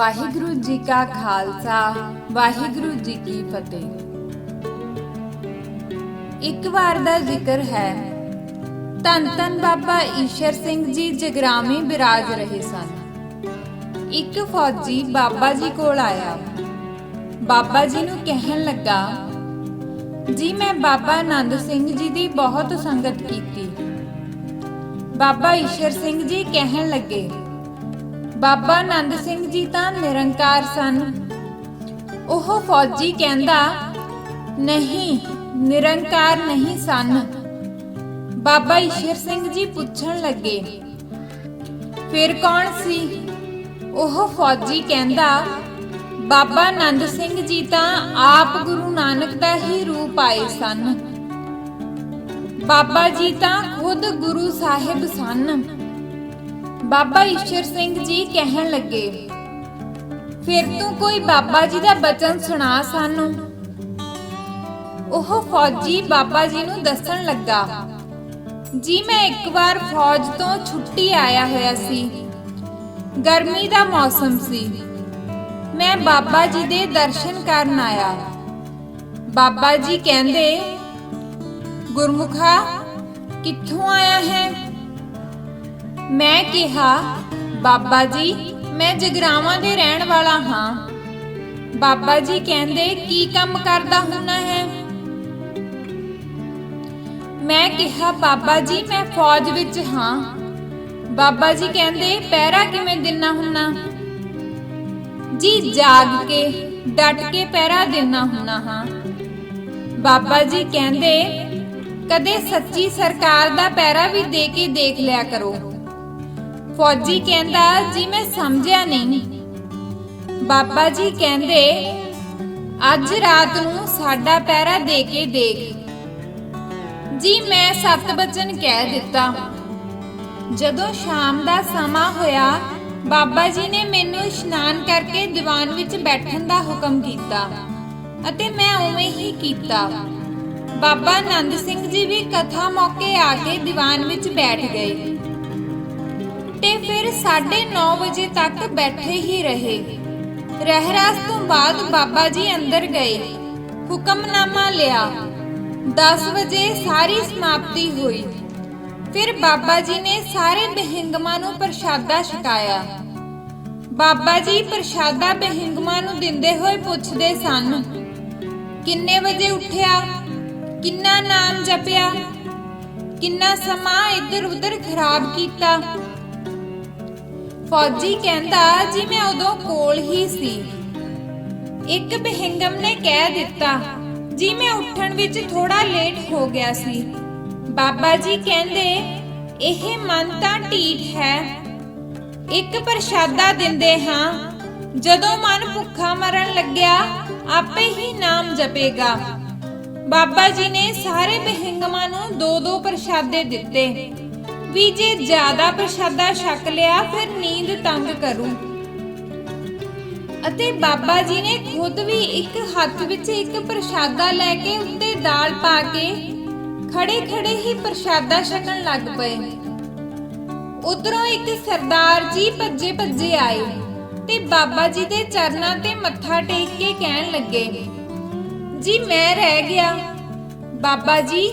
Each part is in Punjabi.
ਵਾਹਿਗੁਰੂ ਜੀ ਕਾ ਖਾਲਸਾ, ਵਾਹਿਗੁਰੂ ਜੀ ਕੀ ਫਤਿਹ। ਇੱਕ ਵਾਰ ਦਾ ਜ਼ਿਕਰ ਹੈ, ਧੰਨ ਧੰਨ ਬਾਬਾ ਈਸ਼ਰ ਸਿੰਘ ਜੀ ਜਗਰਾਮੇ ਬਿਰਾਜ ਰਹੇ ਸਨ। ਇੱਕ ਫੌਜੀ ਬਾਬਾ ਜੀ ਕੋਲ ਆਇਆ। ਬਾਬਾ ਜੀ ਨੂੰ ਕਹਿਣ ਲੱਗਾ, ਜੀ, ਮੈਂ ਬਾਬਾ ਆਨੰਦ ਸਿੰਘ ਜੀ ਦੀ ਬਹੁਤ ਸੰਗਤ ਕੀਤੀ। ਬਾਬਾ ਈਸ਼ਰ ਸਿੰਘ ਜੀ ਕਹਿਣ ਲੱਗੇ ਬਾਬਾ ਆਨੰਦ ਸਿੰਘ ਜੀ ਤਾਂ ਨਿਰੰਕਾਰ ਸਨ। ਉਹ ਫੌਜੀ ਕਹਿੰਦਾ, ਨਹੀਂ, ਨਿਰੰਕਾਰ ਨਹੀਂ ਸਨ। ਬਾਬਾ ਈਸ਼ਰ ਸਿੰਘ ਜੀ ਪੁੱਛਣ ਲੱਗੇ, ਫਿਰ ਕੌਣ ਸੀ? ਉਹ ਫੌਜੀ ਕਹਿੰਦਾ, ਬਾਬਾ ਆਨੰਦ ਸਿੰਘ ਜੀ ਤਾਂ ਆਪ ਗੁਰੂ ਨਾਨਕ ਦਾ ਹੀ ਰੂਪ ਆਏ ਸਨ। ਬਾਬਾ ਜੀ ਤਾਂ ਖੁਦ ਗੁਰੂ ਸਾਹਿਬ ਸਨ। ਬਾਬਾ ਈਸ਼ਰ ਸਿੰਘ ਜੀ ਕਹਿਣ ਲੱਗੇ, ਫਿਰ ਤੂੰ ਕੋਈ ਬਾਬਾ ਜੀ ਦਾ ਬਚਨ ਸੁਣਾ ਸਾਨੂੰ? ਉਹ ਫੌਜੀ ਬਾਬਾ ਜੀ ਨੂੰ ਦੱਸਣ ਲੱਗਾ, ਜੀ ਮੈਂ ਇੱਕ ਵਾਰ ਫੌਜ ਤੋਂ ਛੁੱਟੀ ਆਇਆ ਹੋਇਆ ਸੀ। ਗਰਮੀ ਦਾ ਮੌਸਮ ਸੀ। ਮੈਂ ਬਾਬਾ ਜੀ ਦੇ ਦਰਸ਼ਨ ਕਰਨ ਆਇਆ। ਬਾਬਾ ਜੀ ਕਹਿੰਦੇ, ਗੁਰਮੁਖਾ, ਕਿੱਥੋਂ ਆਇਆ ਹੈ? ਮੈਂ ਕਿਹਾ, ਬਾਬਾ ਜੀ, ਮੈਂ ਜਗਰਾਵਾਂ ਦੇ ਰਹਿਣ ਵਾਲਾ ਹਾਂ। ਬਾਬਾ ਜੀ ਕਹਿੰਦੇ, ਕੀ ਕੰਮ ਕਰਦਾ ਹੁੰਨਾ ਹੈ? ਮੈਂ ਕਿਹਾ, ਬਾਬਾ ਜੀ, ਮੈਂ ਫੌਜ ਵਿੱਚ ਹਾਂ। ਬਾਬਾ ਜੀ ਕਹਿੰਦੇ, ਪਹਿਰਾ ਕਿਵੇਂ ਦਿਨਾ ਹੁੰਨਾ ਜੀ, ਜਾਗ ਕੇ, ਡਟ ਕੇ ਪਹਿਰਾ ਦੇਣਾ ਹੁੰਨਾ ਹਾਂ। ਬਾਬਾ ਜੀ ਕਹਿੰਦੇ, ਕਦੇ ਸੱਚੀ ਸਰਕਾਰ ਦਾ ਪਹਿਰਾ ਵੀ ਦੇ ਕੇ ਦੇਖ ਲਿਆ ਕਰੋ। ਫੌਜੀ ਕਹਿੰਦਾ, ਜੀ, ਮੈਂ ਸਮਝਿਆ ਨਹੀਂ। ਬਾਬਾ ਜੀ ਕਹਿੰਦੇ, ਅੱਜ ਰਾਤ ਨੂੰ ਸਾਡਾ ਪਹਿਰਾ ਦੇ ਕੇ ਦੇਖ। ਜੀ, ਮੈਂ ਸੱਤ ਬਚਨ ਕਹਿ ਦਿੱਤਾ। ਜਦੋਂ ਸ਼ਾਮ ਦਾ ਸਮਾਂ ਹੋਇਆ, ਬਾਬਾ ਜੀ ਨੇ ਮੈਨੂੰ ਇਸ਼ਨਾਨ ਕਰਕੇ ਦੀਵਾਨ ਵਿੱਚ ਬੈਠਣ ਦਾ ਹੁਕਮ ਕੀਤਾ ਅਤੇ ਮੈਂ ਉਵੇਂ ਹੀ ਕੀਤਾ। ਬਾਬਾ ਆਨੰਦ ਸਿੰਘ ਜੀ ਵੀ ਕਥਾ ਮੌਕੇ ਆ ਕੇ ਦੀਵਾਨ ਵਿੱਚ ਬੈਠ ਗਏ। ਤੇ ਫਿਰ 9:30 ਵਜੇ ਤੱਕ ਬੈਠੇ ਹੀ ਰਹੇ। ਰਹਿਰਾਸ ਤੋਂ ਬਾਅਦ ਬਾਬਾ ਜੀ ਅੰਦਰ ਗਏ। ਹੁਕਮਨਾਮਾ ਲਿਆ। 10 ਵਜੇ ਸਾਰੀ ਸਮਾਪਤੀ ਹੋਈ। ਫਿਰ ਬਾਬਾ ਜੀ ਨੇ ਸਾਰੇ ਬਹਿੰਗਮਾਂ ਨੂੰ ਪ੍ਰਸ਼ਾਦਾ ਛਕਾਇਆ। ਬਾਬਾ ਜੀ ਪ੍ਰਸ਼ਾਦਾ ਬਹਿੰਗਮਾਂ ਨੂੰ ਦਿੰਦੇ ਹੋਏ ਪੁੱਛਦੇ ਸਨ, ਕਿੰਨੇ ਵਜੇ ਉੱਠਿਆ? ਕਿੰਨਾ ਨਾਮ ਜਪਿਆ? ਕਿੰਨਾ ਸਮਾਂ ਇੱਧਰ ਉੱਧਰ ਖਰਾਬ ਕੀਤਾ? ਫੌਜੀ ਕਹਿੰਦਾ, ਜੀ ਮੈਂ ਉਦੋਂ ਕੋਲ ਹੀ ਸੀ। ਇੱਕ ਬਹਿੰਗਮ ਨੇ ਕਹਿ ਦਿੱਤਾ, ਜੀ ਮੈਂ ਉੱਠਣ ਵਿੱਚ ਥੋੜਾ ਲੇਟ ਹੋ ਗਿਆ ਸੀ। ਬਾਬਾ ਜੀ ਕਹਿੰਦੇ, ਇਹ ਮਨ ਤਾਂ ਢੀਠ ਹੈ। ਇੱਕ ਪ੍ਰਸ਼ਾਦਾ ਦਿੰਦੇ ਹਾਂ। ਜਦੋਂ ਮਨ ਭੁੱਖਾ ਮਰਨ ਲੱਗਿਆ, ਆਪੇ ਹੀ ਨਾਮ ਜਪੇਗਾ। ਬਾਬਾ ਜੀ ਨੇ ਸਾਰੇ ਬਹਿੰਗਮਾਂ ਨੂੰ ਦੋ ਦੋ ਪ੍ਰਸ਼ਾਦੇ ਦਿੱਤੇ। ਵੀ ਜੇ ਜ਼ਿਆਦਾ ਪ੍ਰਸ਼ਾਦਾ ਛਕ ਲਿਆ, ਫਿਰ ਨੀਂਦ ਤੰਗ ਕਰੂ। ਅਤੇ ਬਾਬਾ ਜੀ ਨੇ ਖੁਦ ਵੀ ਇੱਕ ਹੱਥ ਵਿੱਚ ਇੱਕ ਪ੍ਰਸ਼ਾਦਾ ਲੈ ਕੇ ਉੱਤੇ ਦਾਲ ਪਾ ਕੇ ਖੜੇ ਖੜੇ ਹੀ ਪ੍ਰਸ਼ਾਦਾ ਛਕਣ ਲੱਗ ਪਏ। ਉਧਰੋਂ ਇੱਕ ਸਰਦਾਰ ਜੀ ਭੱਜੇ ਭੱਜੇ ਆਏ ਤੇ ਬਾਬਾ ਜੀ ਦੇ ਚਰਨਾਂ ਤੇ ਮੱਥਾ ਟੇਕ ਕੇ ਕਹਿਣ ਲੱਗੇ, ਜੀ ਮੈਂ ਰਹਿ ਗਿਆ। ਬਾਬਾ ਜੀ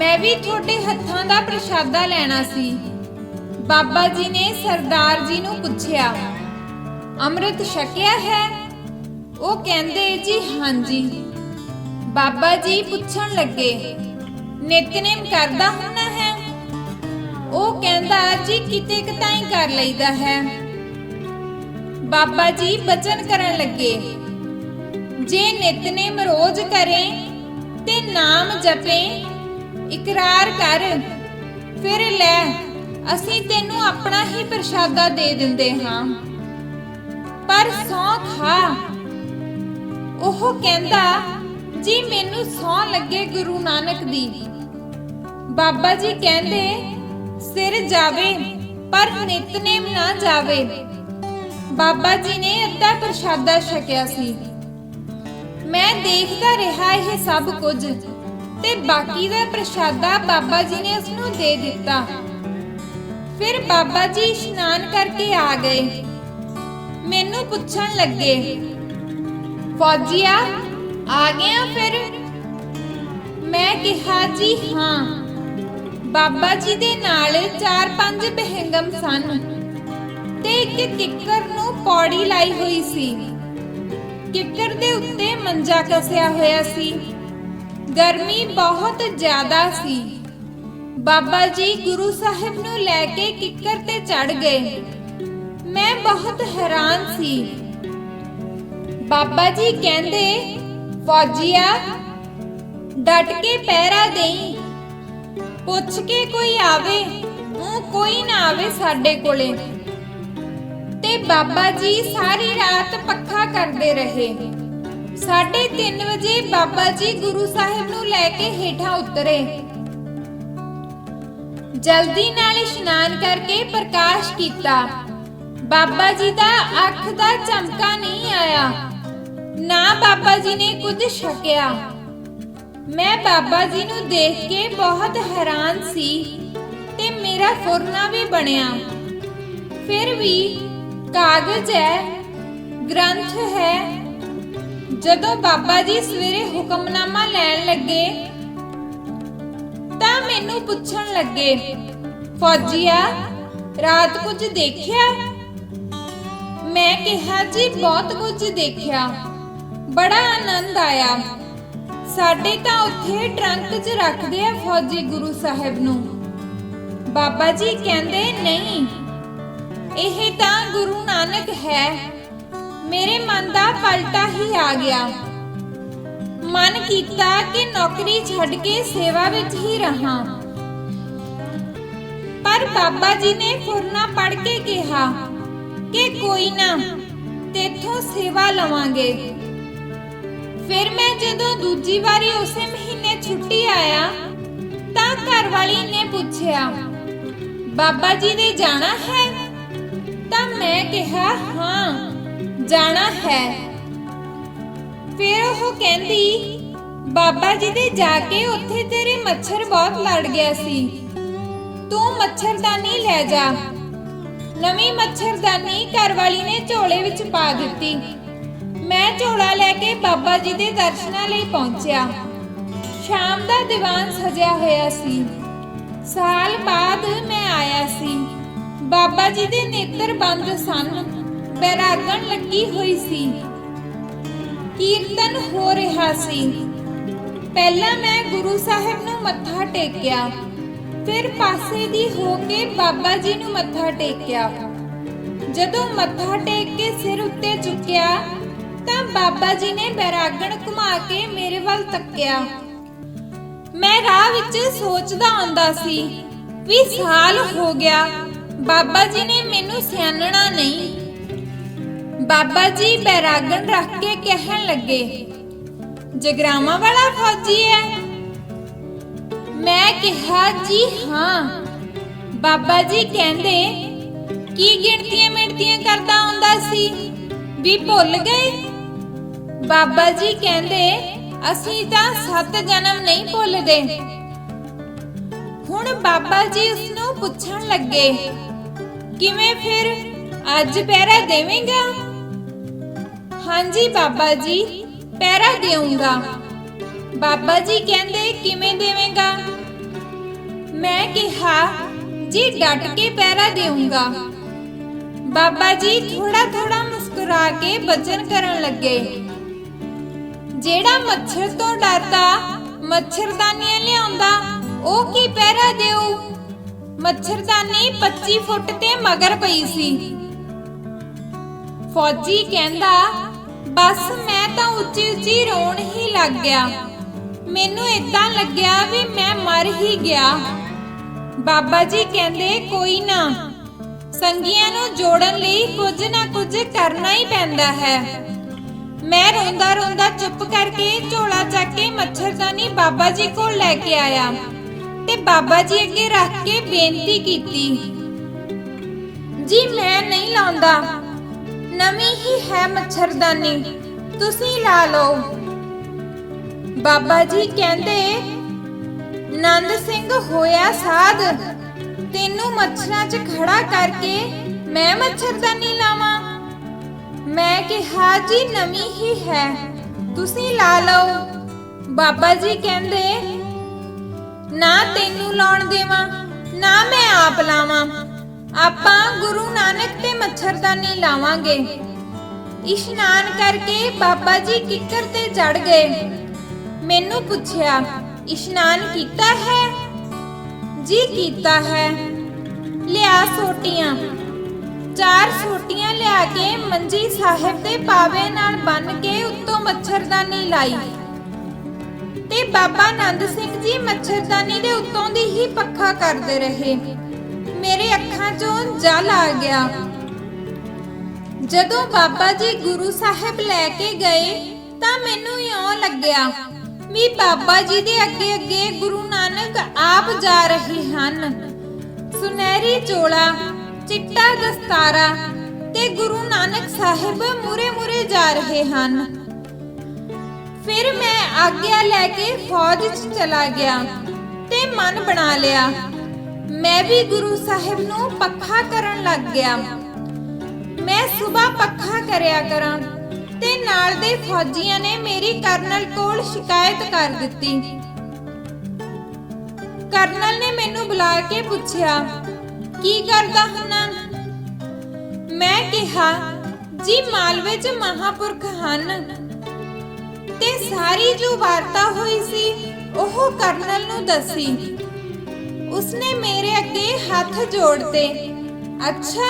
ਮੈਂ ਵੀ ਤੁਹਾਡੇ ਹੱਥਾਂ ਦਾ ਪ੍ਰਸ਼ਾਦਾ ਲੈਣਾ ਸੀ। ਬਾਬਾ ਜੀ ਨੇ ਸਰਦਾਰ ਜੀ ਨੂੰ ਪੁੱਛਿਆ, ਅੰਮ੍ਰਿਤ ਛਕਿਆ ਹੈ? ਉਹ ਕਹਿੰਦੇ, ਜੀ ਹਾਂਜੀ ਬਾਬਾ ਜੀ ਪੁੱਛਣ ਲੱਗੇ, ਨਿਤਨੇਮ ਕਰਦਾ ਹੁੰਨਾ ਹੈ? ਉਹ ਕਹਿੰਦਾ, ਜੀ ਕਿਤੇ ਕਤਾਈ ਕਰ ਲਈਦਾ ਹੈ। ਬਾਬਾ ਜੀ ਬਚਨ ਕਰਨ ਲੱਗੇ, ਜੇ ਨਿਤਨੇਮ ਰੋਜ਼ ਕਰੇ ਤੇ ਨਾਮ ਜਪੇ ਇਕਰਾਰ ਕਰ। ਫਿਰ ਲੈ, ਅਸੀਂ ਤੈਨੂੰ ਆਪਣਾ ਹੀ ਪ੍ਰਸ਼ਾਦਾ ਦੇ ਦਿੰਦੇ ਹਾਂ। ਪਰ ਸੌ ਖਾ। ਉਹ ਕਹਿੰਦਾ, ਜੀ, ਮੈਨੂੰ ਸੌ ਲੱਗੇ ਗੁਰੂ ਨਾਨਕ ਦੀ। ਬਾਬਾ ਜੀ ਕਹਿੰਦੇ, ਸਿਰ ਜਾਵੇ, ਪਰ ਨਿਤਨੇਮ ਨਾ ਜਾਵੇ। ਬਾਬਾ ਜੀ ਨੇ ਅੱਧਾ ਪ੍ਰਸ਼ਾਦਾ ਛਕਿਆ ਸੀ। ਮੈਂ ਦੇਖਦਾ ਰਿਹਾ ਇਹ ਸਭ ਕੁਝ। ਤੇ ਬਾਕੀ ਦਾ ਪ੍ਰਸ਼ਾਦਾ ਬਾਬਾ ਜੀ ਨੇ ਉਸ ਨੂੰ ਦੇ ਦਿੱਤਾ। ਫਿਰ ਬਾਬਾ ਜੀ ਇਸ਼ਨਾਨ ਕਰਕੇ ਆ ਗਏ। ਮੈਨੂੰ ਪੁੱਛਣ ਲੱਗੇ, ਫੌਜੀਆ, ਆ ਗਿਆ ਫਿਰ? ਮੈਂ ਕਿਹਾ, ਜੀ ਹਾਂ। ਬਾਬਾ ਜੀ ਦੇ ਨਾਲ ਚਾਰ ਪੰਜ ਬਹਿੰਗਮ ਸਨ ਤੇ ਇੱਕ ਕਿੱਕਰ ਨੂੰ ਪੌੜੀ ਲਾਈ ਹੋਈ ਸੀ। ਕਿੱਕਰ ਦੇ ਉੱਤੇ ਮੰਜਾ ਕਸਿਆ ਹੋਇਆ ਸੀ। ਗਰਮੀ ਬਹੁਤ ਜ਼ਿਆਦਾ ਸੀ। ਬਾਬਾ ਜੀ ਗੁਰੂ ਸਾਹਿਬ ਨੂੰ ਲੈ ਕੇ ਕਿੱਕਰ ਤੇ ਚੜ ਗਏ। ਮੈਂ ਬਹੁਤ ਹੈਰਾਨ ਸੀ। ਬਾਬਾ ਜੀ ਕਹਿੰਦੇ, ਫੌਜੀਆ, ਡਟ ਕੇ ਪਹਿਰਾ ਦੇਈ। ਪੁੱਛ ਕੇ ਕੋਈ ਆਵੇ, ਉਹ ਕੋਈ ਨਾ ਆਵੇ ਸਾਡੇ ਕੋਲੇ। ਤੇ ਬਾਬਾ ਜੀ ਸਾਰੀ ਰਾਤ ਪੱਖਾ ਕਰਦੇ ਰਹੇ। 3:30 ਵਜੇ ਬਾਬਾ ਜੀ ਗੁਰੂ ਸਾਹਿਬ ਨੂੰ ਲੈ ਕੇ ਹੇਠਾਂ ਉਤਰੇ। ਜਲਦੀ ਨਾਲ ਇਸ਼ਨਾਨ ਕਰਕੇ ਪ੍ਰਕਾਸ਼ ਕੀਤਾ। ਬਾਬਾ ਜੀ ਦਾ ਅੱਖ ਦਾ ਚਮਕਾ ਨਹੀਂ ਆਇਆ। ਨਾ ਬਾਬਾ ਜੀ ਨੇ ਕੁਝ ਛਕਿਆ। ਮੈਂ ਬਾਬਾ ਜੀ ਨੂੰ ਦੇਖ ਕੇ ਬਹੁਤ ਹੈਰਾਨ ਸੀ ਤੇ ਮੇਰਾ ਫੁਰਨਾ ਵੀ ਬਣਿਆ। ਫਿਰ ਵੀ ਕਾਗਜ਼ ਹੈ, ਗ੍ਰੰਥ ਹੈ ਜਦੋਂ ਬਾਬਾ ਜੀ ਸਵੇਰੇ ਹੁਕਮਨਾਮਾ ਲੈਣ ਲੱਗੇ, ਤਾਂ ਮੈਨੂੰ ਪੁੱਛਣ ਲੱਗੇ, ਫੌਜੀਆ, ਰਾਤ ਕੁਝ ਦੇਖਿਆ? ਮੈਂ ਕਿਹਾ, ਜੀ, ਬਹੁਤ ਕੁਝ ਦੇਖਿਆ। ਬੜਾ ਆਨੰਦ ਆਇਆ। ਸਾਡੇ ਤਾਂ ਉੱਥੇ ਟਰੰਕ 'ਚ ਰੱਖਦੇ ਆ ਫੌਜੀ ਗੁਰੂ ਸਾਹਿਬ ਨੂੰ। ਬਾਬਾ ਜੀ ਕਹਿੰਦੇ, ਨਹੀਂ, ਇਹ ਤਾਂ ਗੁਰੂ ਨਾਨਕ ਹੈ। ਪਲਟਾ ਹੀ ਆ ਗਿਆ। ਮਨ ਕੀਤਾ ਕਿ ਨੌਕਰੀ ਛੱਡ ਕੇ ਸੇਵਾ ਵਿੱਚ ਹੀ ਰਹਾ। ਪਰ ਬਾਬਾ ਜੀ ਨੇ ਫੁਰਨਾ ਪੜ ਕੇ ਕਿਹਾ ਕਿ ਕੋਈ ਨਾ, ਤੇਥੋਂ ਸੇਵਾ ਲਵਾਂਗੇ। ਫਿਰ ਮੈਂ ਜਦੋਂ ਦੂਜੀ ਵਾਰੀ ਉਸੇ ਮਹੀਨੇ ਛੁੱਟੀ ਆਇਆ, ਤਾਂ ਘਰ ਵਾਲੀ ਨੇ ਪੁੱਛਿਆ, ਬਾਬਾ ਜੀ ਦੇ ਜਾਣਾ ਹੈ? ਤਾਂ ਮੈਂ ਕਿਹਾ, ਹਾਂ, ਜਾਣਾ ਹੈ। ਫਿਰ ਉਹ ਕਹਿੰਦੀ, ਬਾਬਾ ਜੀ ਦੇ ਜਾ ਕੇ ਉੱਥੇ ਤੇਰੇ ਮੱਛਰ ਬਹੁਤ ਲੜ ਗਿਆ ਸੀ। ਤੂੰ ਮੱਛਰਦਾਨੀ ਲੈ ਜਾ। ਨਵੀਂ ਮੱਛਰਦਾਨੀ ਘਰ ਨੇ ਝੋਲੇ ਵਿੱਚ ਪਾ ਦਿੱਤੀ। ਮੈਂ ਝੋਲਾ ਲੈ ਕੇ ਬਾਬਾ ਜੀ ਦੇ ਦਰਸ਼ਨਾਂ ਲਈ ਪਹੁੰਚਿਆ। ਸ਼ਾਮ ਦਾ ਦੀਵਾਨ ਸਜਿਆ ਹੋਇਆ ਸੀ। ਸਾਲ ਬਾਅਦ ਮੈਂ ਆਇਆ ਸੀ। ਬਾਬਾ ਜੀ ਦੇ ਨੇਤਰ ਬੰਦ ਸਨ। ਬੈਰਾਗਣ ਲੱਗੀ ਹੋਈ ਸੀ। ਕੀਰਤਨ ਹੋ ਰਿਹਾ ਸੀ। ਪਹਿਲਾਂ ਮੈਂ ਗੁਰੂ ਸਾਹਿਬ ਨੂੰ ਮੱਥਾ ਟੇਕਿਆ। ਫਿਰ ਪਾਸੇ ਦੀ ਹੋ ਕੇ ਬਾਬਾ ਜੀ ਨੂੰ ਮੱਥਾ ਟੇਕਿਆ। ਜਦੋਂ ਮੱਥਾ ਟੇਕ ਕੇ ਸਿਰ ਉੱਤੇ ਚੁੱਕਿਆ ਤਾਂ ਬਾਬਾ ਜੀ ਨੇ ਬੈਰਾਗਣ ਘੁਮਾ ਕੇ ਮੇਰੇ ਵੱਲ ਤੱਕਿਆ। ਮੈਂ ਰਾਹ ਵਿੱਚ ਸੋਚਦਾ ਆਉਂਦਾ ਸੀ ਵੀ ਸਾਲ ਹੋ ਗਿਆ, ਬਾਬਾ ਜੀ ਨੇ ਮੈਨੂੰ ਸਿਆਣਨਾ ਨਹੀਂ। ਬਾਬਾ ਜੀ ਬੈਰਾਗਨ ਰੱਖ ਕੇ ਕਹਿਣ ਲੱਗੇ ਜਗਰਾਮਾ ਵਾਲਾ ਫੌਜੀ ਹੈ ਮੈਂ ਕਿਹਾ, ਜੀ ਹਾਂ। ਬਾਬਾ ਜੀ ਕਹਿੰਦੇ, ਕੀ ਗਿਣਤੀਆਂ ਮਿਣਤੀਆਂ ਕਰਦਾ ਆਉਂਦਾ ਸੀ? ਵੀ ਭੁੱਲ ਗਏ? ਬਾਬਾ ਜੀ ਕਹਿੰਦੇ, ਅਸੀਂ ਤਾਂ ਸੱਤ ਜਨਮ ਨਹੀਂ ਭੁੱਲਦੇ। ਹੁਣ ਬਾਬਾ ਜੀ ਉਸ ਨੂੰ ਪੁੱਛਣ ਲੱਗੇ, ਕਿਵੇਂ ਫਿਰ? ਅੱਜ ਪਹਿਰਾ ਦੇਵੇਂਗਾ? ਹਾਂਜੀ, ਬਾਬਾ ਜੀ, ਪਹਿਰਾ ਦੇਵਾਂਗਾ ਬਾਬਾ ਜੀ ਕਹਿੰਦੇ, ਕਿਵੇਂ ਦੇਵੇਂਗਾ? ਮੈਂ ਕਿਹਾ, ਜੀ, ਡਟ ਕੇ ਪਹਿਰਾ ਦੇਵਾਂਗਾ ਬਾਬਾ ਜੀ ਥੋੜਾ ਥੋੜਾ ਮੁਸਕਰਾ ਕੇ ਬਚਨ ਕਰਨ ਲੱਗੇ। ਜਿਹੜਾ ਮੱਛਰ ਤੋਂ ਡਰਦਾ, ਮੱਛਰਦਾਨੀਆਂ ਲਿਆਉਂਦਾ, ਉਹ ਕੀ ਪਹਿਰਾ ਦੇਊ? ਮੱਛਰਦਾਨੀ 25 ਫੁੱਟ ਤੇ ਮਗਰ ਪਈ ਸੀ। ਫੌਜੀ ਕਹਿੰਦਾ ਬਸ ਮੈਂ ਤਾਂ ਉੱਚੀ ਉੱਚੀ ਰੋਣ ਹੀ ਲੱਗ ਗਿਆ। ਮੈਨੂੰ ਇਦਾਂ ਲੱਗਿਆ ਵੀ ਮੈਂ ਮਰ ਹੀ ਗਿਆ। ਬਾਬਾ ਜੀ ਕਹਿੰਦੇ, ਕੋਈ ਨਾ, ਸੰਗੀਆਂ ਨੂੰ ਜੋੜਨ ਲਈ ਕੁਝ ਨਾ ਕੁਝ ਕਰਨਾ ਹੀ ਪੈਂਦਾ ਹੈ। ਮੈਂ ਰੋਂਦਾ ਰੋਂਦਾ ਚੁੱਪ ਕਰਕੇ ਝੋਲਾ ਚੱਕ ਕੇ ਮੱਛਰਦਾਨੀ ਬਾਬਾ ਜੀ ਕੋਲ ਲੈ ਕੇ ਆਇਆ ਤੇ ਬਾਬਾ ਜੀ ਅੱਗੇ ਰੱਖ ਕੇ ਬੇਨਤੀ ਕੀਤੀ। ਜੀ, ਮੈਂ ਨਹੀਂ ਲਾਉਂਦਾ। ਨਵੀਂ ਹੀ ਹੈ ਮੱਛਰਦਾਨੀ, ਤੁਸੀਂ ਲਾ ਲਓ। ਬਾਬਾ ਜੀ ਕਹਿੰਦੇ, ਨੰਦ ਸਿੰਘ ਹੋਇਆ ਸਾਧ, ਤੈਨੂੰ ਮੱਛਰਾਂ 'ਚ ਖੜਾ ਕਰਕੇ ਮੈਂ ਮੱਛਰਦਾਨੀ ਲਾਵਾਂ। ਮੈਂ ਕਿਹਾ, ਜੀ, ਨਵੀਂ ਹੀ ਹੈ, ਤੁਸੀਂ ਲਾ ਲਓ। ਬਾਬਾ ਜੀ ਕਹਿੰਦੇ, ਨਾ ਤੈਨੂੰ ਲਾਉਣ ਦੇਵਾਂ, ਨਾ ਮੈਂ ਆਪ ਲਾਵਾਂ। ਆਪਾਂ ਗੁਰੂ ਨਾਨਕ ਤੇ ਮੱਛਰਦਾਨੀ ਲਾਵਾਂਗੇ। ਇਸ਼ਨਾਨ ਕਰਕੇ ਬਾਬਾ ਜੀ ਕਿੱਕਰ ਤੇ ਚੜ ਗਏ। ਮੈਨੂੰ ਪੁੱਛਿਆ, ਇਸ਼ਨਾਨ ਕੀਤਾ ਹੈ? ਜੀ, ਕੀਤਾ ਹੈ। ਲਿਆ ਸੋਟੀਆਂ। ਚਾਰ ਸੋਟੀਆਂ ਲਿਆ ਕੇ ਮੰਜੀ ਸਾਹਿਬ ਦੇ ਪਾਵੇ ਨਾਲ ਬੰਨ ਕੇ ਉੱਤੋਂ ਮੱਛਰਦਾਨੀ ਲਾਈ। ਤੇ ਬਾਬਾ ਆਨੰਦ ਸਿੰਘ ਜੀ ਮੱਛਰਦਾਨੀ ਦੇ ਉੱਤੋਂ ਦੀ ਹੀ ਪੱਖਾ ਕਰਦੇ ਰਹੇ। ਮੇਰੇ ਅੱਖਾਂ 'ਚੋਂ ਜਲ ਆ ਗਿਆ। ਜਦੋਂ ਬਾਬਾ ਜੀ ਗੁਰੂ ਸਾਹਿਬ ਲੈ ਕੇ ਗਏ, ਤਾਂ ਮੈਨੂੰ ਇਉਂ ਲੱਗਿਆ ਵੀ ਬਾਬਾ ਜੀ ਦੇ ਅੱਗੇ ਅੱਗੇ ਗੁਰੂ ਨਾਨਕ ਆਪ ਜਾ ਰਹੇ ਹਨ। ਸੁਨਹਿਰੀ ਚੋਲਾ, ਚਿੱਟਾ ਦਸਤਾਰਾ ਤੇ ਗੁਰੂ ਨਾਨਕ ਸਾਹਿਬ ਮੂਰੇ ਮੂਰੇ ਜਾ ਰਹੇ ਹਨ। ਫਿਰ ਮੈਂ ਆਗਿਆ ਲੈ ਕੇ ਫੌਜ 'ਚ ਚਲਾ ਗਿਆ ਤੇ ਮਨ ਬਣਾ ਲਿਆ ਮੈਂ ਵੀ ਗੁਰੂ ਸਾਹਿਬ ਨੂੰ ਪੱਖਾ ਕਰਨ ਲੱਗ ਗਿਆ। ਮੈਂ ਸਵੇਰ ਪੱਖਾ ਕਰਿਆ ਕਰਾਂ ਤੇ ਨਾਲ ਦੇ ਫੌਜੀਆਂ ਨੇ ਮੇਰੀ ਕਰਨਲ ਕੋਲ ਸ਼ਿਕਾਇਤ ਕਰ ਦਿੱਤੀ। ਕਰਨਲ ਨੇ ਮੈਨੂੰ ਬੁਲਾ ਕੇ ਪੁੱਛਿਆ, ਕੀ ਕਰਦਾ ਹੁਣਾ? ਮੈਂ ਕਿਹਾ, ਜੀ ਮਾਲਵੇ 'ਚ ਮਹਾਪੁਰਖ ਹਨ। ਤੇ ਸਾਰੀ ਜੋ ਵਾਰਤਾ ਹੋਈ ਸੀ, ਉਹ ਕਰਨਲ ਨੂੰ ਦੱਸੀ। ਉਸਨੇ ਮੇਰੇ ਅੱਗੇ ਹੱਥ ਜੋੜਤੇ ਅੱਛਾ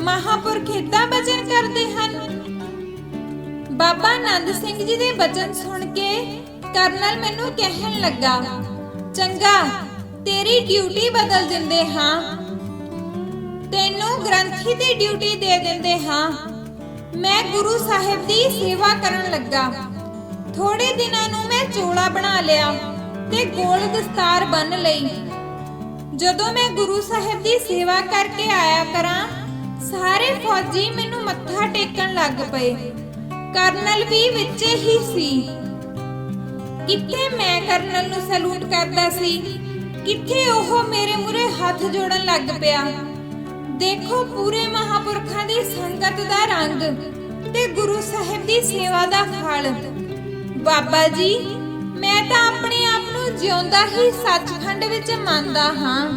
ਮਹਾਪੁਰਖ ਏਦਾਂ ਬਚਨ ਕਰਦੇ ਹਨ ਬਾਬਾ ਆਨੰਦ ਸਿੰਘ ਜੀ ਦੇ ਬਚਨ ਸੁਣ ਕੇ ਕਰਨਲ ਮੈਨੂੰ ਕਹਿਣ ਲੱਗਾ ਚੰਗਾ ਤੇਰੀ ਡਿਊਟੀ ਬਦਲ ਦਿੰਦੇ ਹਾਂ ਤੈਨੂੰ ਗ੍ਰੰਥੀ ਦੀ ਡਿਊਟੀ ਦੇ ਦਿੰਦੇ ਹਾਂ ਮੈਂ ਗੁਰੂ ਸਾਹਿਬ ਦੀ ਸੇਵਾ ਕਰਨ ਲੱਗਾ ਥੋੜੇ ਦਿਨਾਂ ਨੂੰ ਮੈਂ ਚੋਲਾ ਬਣਾ ਲਿਆ ਤੇ ਗੋਲ ਦਸਤਾਰ ਬੰਨ ਲਈ ਜਦੋਂ ਮੈਂ ਗੁਰੂ ਸਾਹਿਬ ਦੀ ਸੇਵਾ ਕਰਕੇ ਆਇਆ ਕਰਾਂ, ਸਾਰੇ ਫੌਜੀ ਮੈਨੂੰ ਮੱਥਾ ਟੇਕਣ ਲੱਗ ਪਏ। ਕਰਨਲ ਵੀ ਵਿੱਚ ਹੀ ਸੀ। ਕਿੱਥੇ ਮੈਂ ਕਰਨਲ ਨੂੰ ਸਲੂਟ ਕਰਦਾ ਸੀ? ਕਿੱਥੇ ਉਹ ਮੇਰੇ ਮੂਰੇ ਹੱਥ ਜੋੜਨ ਲੱਗ ਪਿਆ? ਦੇਖੋ ਪੂਰੇ ਮਹਾਪੁਰਖਾਂ ਦੀ ਸੰਗਤ ਦਾ ਰੰਗ ਤੇ ਗੁਰੂ ਸਾਹਿਬ ਦੀ ਸੇਵਾ ਦਾ ਫਲ। ਬਾਬਾ ਜੀ, ਮੈਂ ਤਾਂ ਆਪਣੇ ਨੂੰ ਜਿਉਂਦਾ ਹੀ ਸੱਚਖੰਡ ਵਿੱਚ ਮੰਨਦਾ ਹਾਂ।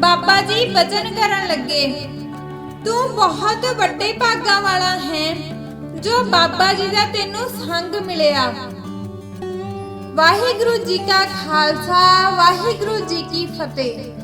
ਬਾਬਾ ਜੀ ਬਚਨ ਕਰਨ ਲੱਗੇ। ਤੂੰ ਬਹੁਤ ਵੱਡੇ ਭਾਗਾਂ ਵਾਲਾ ਹੈ, ਜੋ ਬਾਬਾ ਜੀ ਦਾ ਤੈਨੂੰ ਸੰਗ ਮਿਲਿਆ। ਵਾਹਿਗੁਰੂ ਜੀ ਕਾ ਖਾਲਸਾ, ਵਾਹਿਗੁਰੂ ਜੀ ਕੀ ਫਤਿਹ।